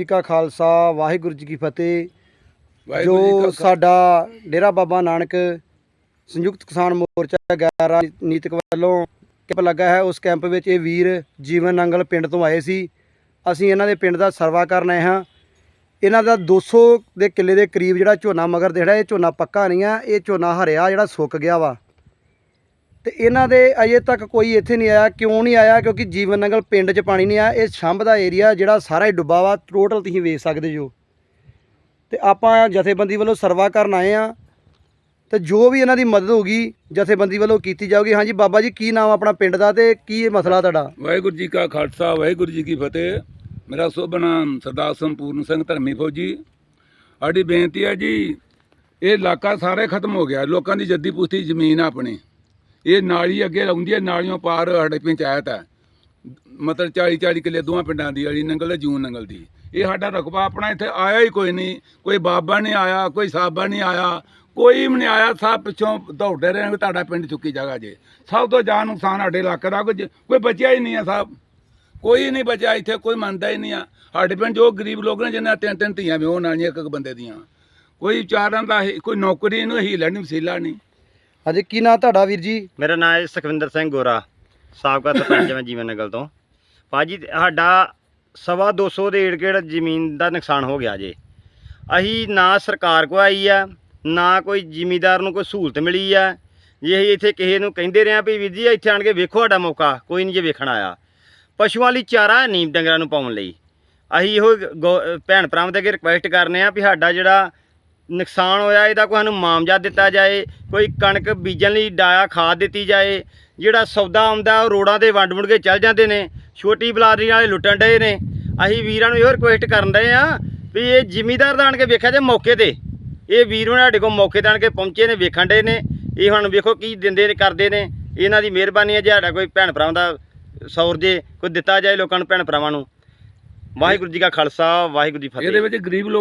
ਜੀ ਕਾ ਖਾਲਸਾ ਵਾਹਿਗੁਰੂ ਜੀ ਕੀ ਫਤਿਹ। ਜੀ ਸਾਡਾ ਡੇਰਾ ਬਾਬਾ ਨਾਨਕ ਸੰਯੁਕਤ ਕਿਸਾਨ ਮੋਰਚਾ ਗੈਰਾ ਨੀਤਕ ਵੱਲੋਂ ਕੈਂਪ ਲੱਗਾ ਹੈ। ਉਸ ਕੈਂਪ ਵਿੱਚ ਇਹ ਵੀਰ ਜੀਵਨ ਨੰਗਲ ਪਿੰਡ ਤੋਂ ਆਏ ਸੀ। ਅਸੀਂ ਇਹਨਾਂ ਦੇ ਪਿੰਡ ਦਾ ਸਰਵਾ ਕਰਨ ਆਏ ਹਾਂ। ਇਹਨਾਂ ਦਾ 200 ਦੇ ਕਿੱਲੇ ਦੇ ਕਰੀਬ ਜਿਹੜਾ ਝੋਨਾ ਮਗਰ ਜਿਹੜਾ ਇਹ ਝੋਨਾ ਪੱਕਾ ਨਹੀਂ ਆ ਇਹ ਝੋਨਾ ਹਰਿਆ ਜਿਹੜਾ ਸੁੱਕ ਗਿਆ ਵਾ। ਤੇ ਇਹਨਾਂ ਦੇ ਅਜੇ ਤੱਕ ਕੋਈ ਇੱਥੇ ਨਹੀਂ ਆਇਆ, ਕਿਉਂ ਨਹੀਂ ਆਇਆ? ਕਿਉਂਕਿ ਜੀਵਨ ਨੰਗਲ ਪਿੰਡ 'ਚ ਪਾਣੀ ਨਹੀਂ ਆਇਆ ਇਹ ਛੰਭ ਦਾ ਏਰੀਆ ਜਿਹੜਾ ਸਾਰਾ ਹੀ ਡੁੱਬਾ ਵਾ ਟੋਟਲ ਤੁਸੀਂ ਵੇਖ ਸਕਦੇ ਜੋ। ਤੇ ਆਪਾਂ ਜਥੇਬੰਦੀ ਵੱਲੋਂ ਸਰਵਾ ਕਰਨ ਆਏ ਆ ਤੇ ਜੋ ਵੀ ਇਹਨਾਂ ਦੀ ਮਦਦ ਹੋਗੀ ਜਥੇਬੰਦੀ ਵੱਲੋਂ ਕੀਤੀ ਜਾਊਗੀ। ਹਾਂਜੀ, ਬਾਬਾ ਜੀ, ਕੀ ਨਾਮ ਆਪਣਾ ਪਿੰਡ ਦਾ ਤੇ ਕੀ ਇਹ ਮਸਲਾ ਤੁਹਾਡਾ? ਵਾਹਿਗੁਰੂ ਜੀ ਕਾ ਖਾਲਸਾ, ਵਾਹਿਗੁਰੂ ਜੀ ਕੀ ਫਤਿਹ। ਮੇਰਾ ਸ਼ੁਭ ਨਾਮ ਸਰਦਾਰ ਸੰਪੂਰਨ ਸਿੰਘ ਧਰਮੀ ਫੌਜੀ। ਸਾਡੀ ਬੇਨਤੀ ਹੈ ਜੀ, ਇਹ ਇਲਾਕਾ ਸਾਰੇ ਖਤਮ ਹੋ ਗਿਆ। ਲੋਕਾਂ ਦੀ ਜੱਦੀ ਪੁਸ਼ਤੀ ਜ਼ਮੀਨ ਆਪਣੀ। ਇਹ ਨਾਲੀ ਅੱਗੇ ਲਾਉਂਦੀ ਹੈ ਨਾਲੀਆਂ ਪਾਰ ਸਾਡੇ ਪੰਚਾਇਤ ਹੈ ਮਤਲਬ 40 40 ਕਿੱਲੇ ਦੋਵਾਂ ਪਿੰਡਾਂ ਦੀ ਅਲੀ ਨੰਗਲ ਤੇ ਜੂਨ ਨੰਗਲ ਦੀ। ਇਹ ਸਾਡਾ ਰਕਬਾ ਆਪਣਾ ਇੱਥੇ ਆਇਆ ਹੀ ਕੋਈ ਨਹੀਂ। ਕੋਈ ਬਾਬਾ ਨਹੀਂ ਆਇਆ, ਕੋਈ ਸਾਬਾ ਨਹੀਂ ਆਇਆ, ਕੋਈ ਵੀ ਨਹੀਂ ਆਇਆ। ਸਭ ਪਿੱਛੋਂ ਦੌੜਦੇ ਰਹੇ ਤੁਹਾਡਾ ਪਿੰਡ ਚੁੱਕੀ ਜਗ੍ਹਾ ਜੇ। ਸਭ ਤੋਂ ਜ਼ਿਆਦਾ ਨੁਕਸਾਨ ਸਾਡੇ ਇਲਾਕੇ ਦਾ ਕੁਝ ਕੋਈ ਬਚਿਆ ਹੀ ਨਹੀਂ ਆ ਸਾਹਿਬ ਕੋਈ ਨਹੀਂ ਬਚਿਆ, ਇੱਥੇ ਕੋਈ ਮੰਨਦਾ ਹੀ ਨਹੀਂ ਆ। ਸਾਡੇ ਪਿੰਡ ਜੋ ਗਰੀਬ ਲੋਕ ਨੇ ਜਿਨ੍ਹਾਂ ਤਿੰਨ ਤਿੰਨ ਧੀਆਂ, ਵਿਆਹ ਨਾਲੀਆਂ ਇੱਕ ਇੱਕ ਬੰਦੇ ਦੀਆਂ। ਕੋਈ ਵਿਚਾਰਾਂ ਦਾ ਕੋਈ ਨੌਕਰੀ ਨੂੰ ਹੀਲਾ ਨਹੀਂ ਵਸੀਲਾ ਨਹੀਂ। ਹਾਂਜੀ, ਕੀ ਨਾਂ ਤੁਹਾਡਾ ਵੀਰ ਜੀ? ਮੇਰਾ ਨਾਮ ਹੈ ਸੁਖਵਿੰਦਰ ਸਿੰਘ ਗੋਰਾ, ਸਾਬਕਾ ਸਰਪੰਚ ਮੈਂ ਜੀਵਨ ਨਗਲ ਤੋਂ। ਭਾਜੀ, ਸਾਡਾ ਸਵਾ 200 ਦੇ ਏੜ ਗੇੜ ਜ਼ਮੀਨ ਦਾ ਨੁਕਸਾਨ ਹੋ ਗਿਆ ਜੇ। ਅਸੀਂ ਨਾ ਸਰਕਾਰ ਕੋ ਆਈ ਆ, ਨਾ ਕੋਈ ਜ਼ਿਮੀਦਾਰ ਨੂੰ ਕੋਈ ਸਹੂਲਤ ਮਿਲੀ ਆ। ਜੇ ਅਸੀਂ ਇੱਥੇ ਕਿਸੇ ਨੂੰ ਕਹਿੰਦੇ ਰਹੇ ਆ ਵੀ ਵੀਰ ਜੀ, ਇੱਥੇ ਆਣ ਕੇ ਵੇਖੋ ਸਾਡਾ ਮੌਕਾ, ਕੋਈ ਨਹੀਂ ਜੇ ਵੇਖਣ ਆਇਆ। ਪਸ਼ੂਆਂ ਲਈ ਚਾਰਾ ਨਹੀਂ ਡੰਗਰਾਂ ਨੂੰ ਪਾਉਣ ਲਈ। ਅਸੀਂ ਇਹੋ ਗੋ- ਭੈਣ ਭਰਾਵਾਂ ਦੇ ਅੱਗੇ ਰਿਕੁਐਸਟ ਕਰਨੇ ਆ ਵੀ ਸਾਡਾ ਜਿਹੜਾ ਨੁਕਸਾਨ ਹੋਇਆ, ਇਹਦਾ ਕੋਈ ਸਾਨੂੰ ਮੁਆਵਜ਼ਾ ਦਿੱਤਾ ਜਾਏ, ਕੋਈ ਕਣਕ ਬੀਜਣ ਲਈ ਡਾਇਆ ਖਾਦ ਦਿੱਤੀ ਜਾਏ, ਜਿਹੜਾ ਸੌਦਾ ਆਉਂਦਾ, ਉਹ ਰੋਡਾਂ ਤੇ ਵੰਡ ਵੰਡ ਕੇ ਚੱਲ ਜਾਂਦੇ ਨੇ, ਛੋਟੀ ਬਲਾਦਰੀ ਵਾਲੇ ਲੁੱਟਣ ਡਏ ਨੇ। ਅਸੀਂ ਵੀਰਾਂ ਨੂੰ ਇਹ ਰਿਕੁਐਸਟ ਕਰਨ ਡਏ ਆ ਵੀ ਇਹ ਜ਼ਿਮੀਦਾਰ ਦਾ ਆਣ ਕੇ ਵੇਖਿਆ ਜੇ ਮੌਕੇ ਤੇ। ਇਹ ਵੀਰ ਹੁਣ ਸਾਡੇ ਕੋਲ ਮੌਕੇ ਤੇ ਆਣ ਕੇ ਪਹੁੰਚੇ ਨੇ, ਵੇਖਣ ਡਏ ਨੇ। ਇਹ ਹੁਣ ਵੇਖੋ ਕੀ ਦਿੰਦੇ ਨੇ, ਕਰਦੇ ਨੇ। ਇਹਨਾਂ ਦੀ ਮਿਹਰਬਾਨੀ ਹੈ ਜੇ ਸਾਡਾ ਕੋਈ ਭੈਣ ਭਰਾਵਾਂ ਦਾ ਸੌਰ ਜੇ ਕੋਈ ਦਿੱਤਾ ਜਾਏ ਲੋਕਾਂ ਨੂੰ, ਭੈਣ ਭਰਾਵਾਂ ਨੂੰ। ਵਾਹਿਗੁਰੂ ਜੀ ਕਾ ਖਾਲਸਾ, ਵਾਹਿਗੁਰੂ ਜੀ ਕੀ ਫਤਿਹ। ਇਹਦੇ ਵਿੱਚ ਗਰੀਬ ਲੋਕ